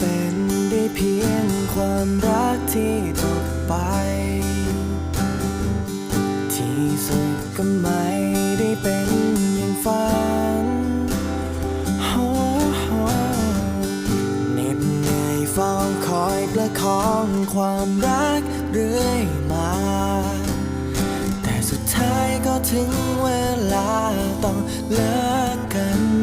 ป็นได้เพียงความรักที่จบไป ที่สุดก็ไม่ได้เป็นอย่างฝันโอ้โหเหน็ดเหนื่อยเฝ้าคอยประคองความรักเรื่อยมา แต่สุดท้ายก็ถึงเวลาต้องเลิกกัน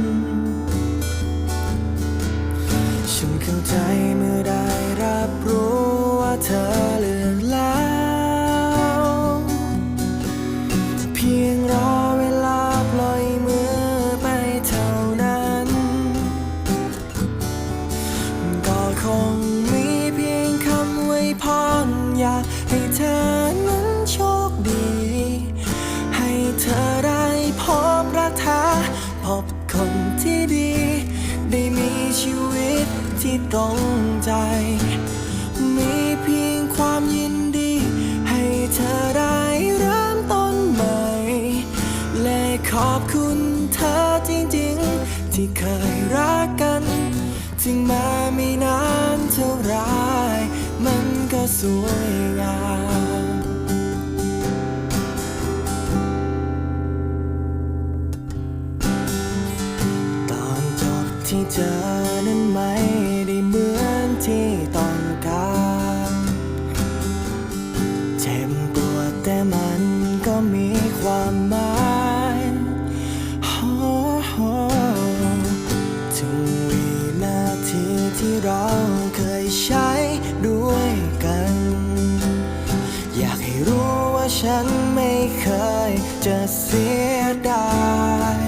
เธอนั้นโชคดี ให้เธอได้พบรักแท้พบคนที่ดี ได้มีชีวิตที่ตรงใจ มีเพียงความยินดี ให้เธอได้เริ่มต้นใหม่ และขอบคุณเธอจริงๆ ที่เคยรักกัน ถึงมาไม่นานเท่าไร วยงามตอนจบที่เจอนั้นไม่ได้เหมือนที่ต้องการเจ็บปวดแต่มันก็มีความหมายโอ้โหถึงวินาทีที่รา ฉันไม่เคยจะเสียดาย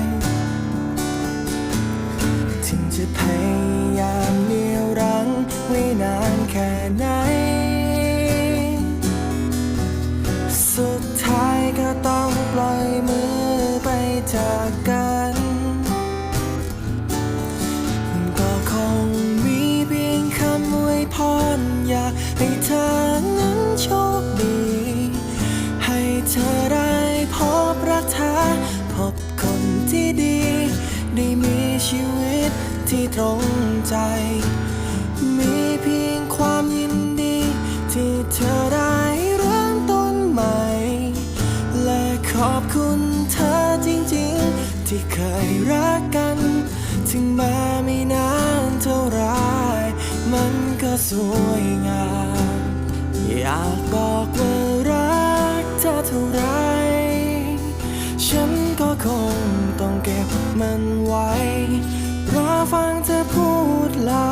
ถึงจะพยายามเนียวรั้งไว้นานแค่ไหน สุดท้ายก็ต้องปล่อยมือไปจาก รักแท้พบคนที่ดี ได้มีชีวิตที่ตรงใจ มีเพียงความยินดี ที่เธอได้เริ่มต้นใหม่ และขอบคุณเธอจริงๆ ที่เคยรักกัน ถึงแม้ไม่นานเท่าไรมันก็สวยงาม อยากบอกว่ารักเธอเท่าไร คงต้องเก็บมันไว้ รอฟังเธอพูดลา